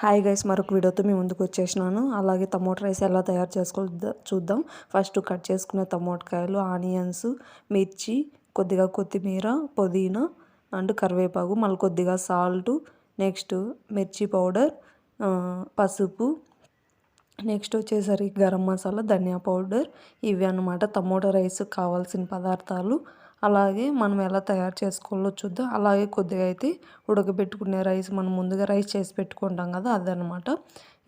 Hi guys మరొక వీడియోతో మీ ముందుకు వచ్చేసినాను. అలాగే టమోటా రైస్ ఎలా తయారు చేసుకో చూద్దాం. ఫస్ట్ కట్ చేసుకునే టమోటకాయలు ఆనియన్స్ మిర్చి కొద్దిగా కొత్తిమీర పుదీనా అండ్ కరివేపాకు మళ్ళీ కొద్దిగా సాల్ట్ నెక్స్ట్ మిర్చి పౌడర్ పసుపు నెక్స్ట్ వచ్చేసరికి గరం మసాలా ధనియా పౌడర్ ఇవి అన్నమాట టమోటా రైస్ కావాల్సిన పదార్థాలు. అలాగే మనం ఎలా తయారు చేసుకోవాలో చూద్దాం. అలాగే కొద్దిగా అయితే ఉడకబెట్టుకునే రైస్ మనం ముందుగా రైస్ చేసి పెట్టుకుంటాం కదా అదనమాట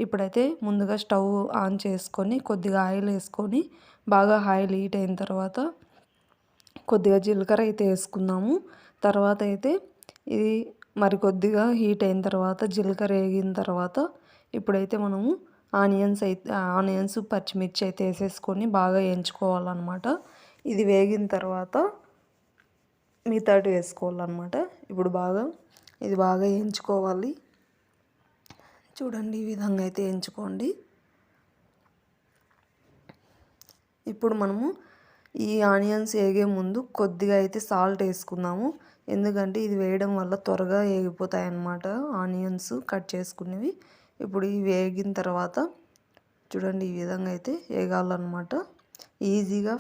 ఇప్పుడైతే ముందుగా స్టవ్ ఆన్ చేసుకొని కొద్దిగా ఆయిల్ వేసుకొని బాగా ఆయిల్ హీట్ అయిన తర్వాత కొద్దిగా జీలకర్ర అయితే వేసుకుందాము. తర్వాత అయితే ఇది మరి కొద్దిగా హీట్ అయిన తర్వాత జీలకర్ర వేగిన తర్వాత ఇప్పుడైతే మనము ఆనియన్స్ అయితే ఆనియన్స్ పచ్చిమిర్చి అయితే వేసేసుకొని బాగా వేయించుకోవాలన్నమాట. ఇది వేగిన తర్వాత మిగతాటి వేసుకోవాలన్నమాట. ఇప్పుడు బాగా ఇది బాగా ఎంచుకోవాలి. చూడండి ఈ విధంగా అయితే ఎంచుకోండి. ఇప్పుడు మనము ఈ ఆనియన్స్ వేగే ముందు కొద్దిగా అయితే సాల్ట్ వేసుకుందాము. ఎందుకంటే ఇది వేయడం వల్ల త్వరగా వేగిపోతాయి అన్నమాట ఆనియన్స్ కట్ చేసుకునేవి. ఇప్పుడు ఇవి వేగిన తర్వాత చూడండి ఈ విధంగా అయితే వేగాలన్నమాట. ఈజీగా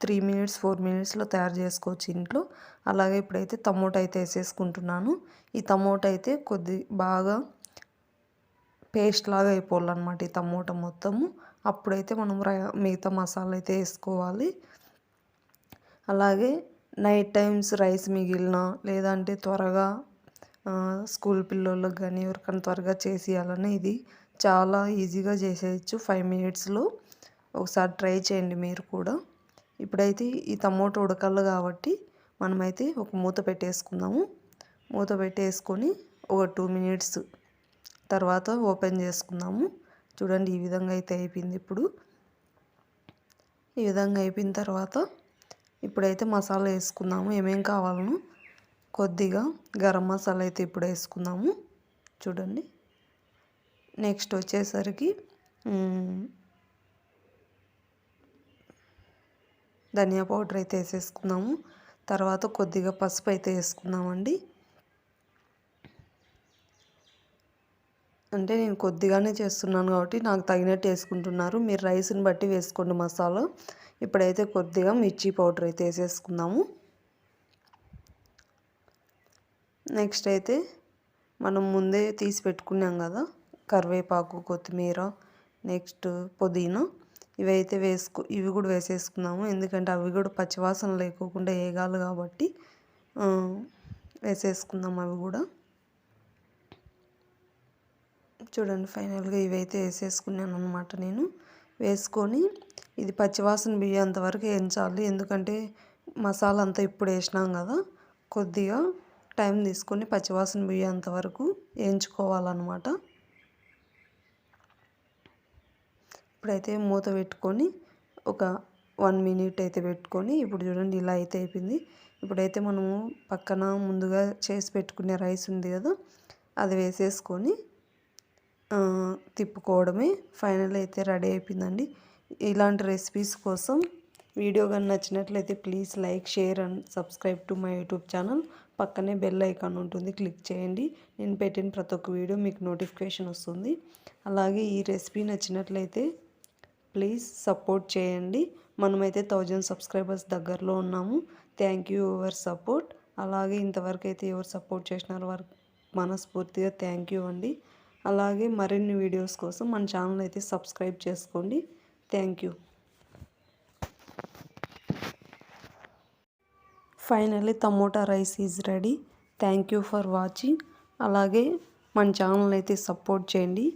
త్రీ మినిట్స్ ఫోర్ మినిట్స్లో తయారు చేసుకోవచ్చు ఇంట్లో. అలాగే ఇప్పుడైతే టమోటా అయితే వేసేసుకుంటున్నాను. ఈ టమోటా అయితే కొద్ది బాగా పేస్ట్ లాగా అయిపోవాలన్నమాట ఈ టమోటా మొత్తము. అప్పుడైతే మనం మిగతా మసాలా అయితే వేసుకోవాలి. అలాగే నైట్ టైమ్స్ రైస్ మిగిలిన లేదంటే త్వరగా స్కూల్ పిల్లలకు కానీ ఎవరికైనా త్వరగా చేసేయాలని ఇది చాలా ఈజీగా చేసేయచ్చు. ఫైవ్ మినిట్స్లో. ఒకసారి ట్రై చేయండి మీరు కూడా. ఇప్పుడైతే ఈ టమోటో ఉడకాలి కాబట్టి మనమైతే ఒక మూత పెట్టేసుకుందాము. మూత పెట్టేసుకొని ఒక టూ మినిట్స్ తర్వాత ఓపెన్ చేసుకుందాము. చూడండి ఈ విధంగా అయితే అయిపోయింది ఇప్పుడు. ఈ విధంగా అయిపోయిన తర్వాత ఇప్పుడైతే మసాలా వేసుకుందాము. ఏమేం కావాలను కొద్దిగా గరం మసాలా అయితే ఇప్పుడు వేసుకుందాము. చూడండి. నెక్స్ట్ వచ్చేసరికి ధనియా పౌడర్ అయితే వేసేసుకున్నాము. తర్వాత కొద్దిగా పసుపు అయితే వేసుకున్నామండి అంటే నేను కొద్దిగానే చేస్తున్నాను కాబట్టి నాకు తగినట్టు వేసుకుంటున్నారు. మీరు రైస్ని బట్టి వేసుకోండి మసాలా. ఇప్పుడైతే కొద్దిగా మిర్చి పౌడర్ అయితే వేసేసుకుందాము. నెక్స్ట్ అయితే మనం ముందే తీసి పెట్టుకున్నాం కదా కరివేపాకు కొత్తిమీర నెక్స్ట్ పుదీనా. ఇవైతే వేసుకు ఇవి కూడా వేసేసుకున్నాము. ఎందుకంటే అవి కూడా పచ్చివాసన లేకోకుండా వేగాలి కాబట్టి వేసేసుకుందాం అవి కూడా. చూడండి ఫైనల్గా ఇవైతే వేసేసుకున్నాను అనమాట నేను. వేసుకొని ఇది పచ్చివాసన బియ్యంత వరకు వేయించాలి. ఎందుకంటే మసాలా అంతా ఇప్పుడు వేసినాం కదా కొద్దిగా టైం తీసుకొని పచ్చివాసన బియ్యంత వరకు వేయించుకోవాలన్నమాట. ఇప్పుడైతే మూత పెట్టుకొని ఒక వన్ మినిట్ అయితే పెట్టుకొని ఇప్పుడు చూడండి ఇలా అయితే అయిపోయింది. ఇప్పుడైతే మనము పక్కన ముందుగా చేసి పెట్టుకునే రైస్ ఉంది కదా అది వేసేసుకొని తిప్పుకోవడమే ఫైనల్ అయితే రెడీ అయిపోయిందండి. ఇలాంటి రెసిపీస్ కోసం వీడియో కానీ నచ్చినట్లయితే please like share and subscribe to my YouTube channel. పక్కనే బెల్ ఐకాన్ ఉంటుంది క్లిక్ చేయండి. నేను పెట్టిన ప్రతి ఒక్క వీడియో మీకు నోటిఫికేషన్ వస్తుంది. అలాగే ఈ రెసిపీ నచ్చినట్లయితే ప్లీజ్ సపోర్ట్ చేయండి. మనమైతే థౌజండ్ సబ్స్క్రైబర్స్ దగ్గరలో ఉన్నాము. Thank you your support. అలాగే ఇంతవరకు అయితే ఎవరు సపోర్ట్ చేసినారో వారు మనస్ఫూర్తిగా థ్యాంక్ యూ అండి. అలాగే మరిన్ని వీడియోస్ కోసం మన ఛానల్ అయితే సబ్స్క్రైబ్ చేసుకోండి. Thank you. Finally tomato rice is ready. Thank you for watching. అలాగే మన ఛానల్ అయితే సపోర్ట్ చేయండి.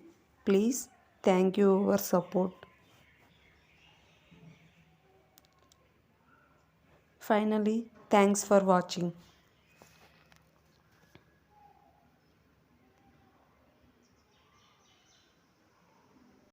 Please thank you your support. Finally, thanks for watching.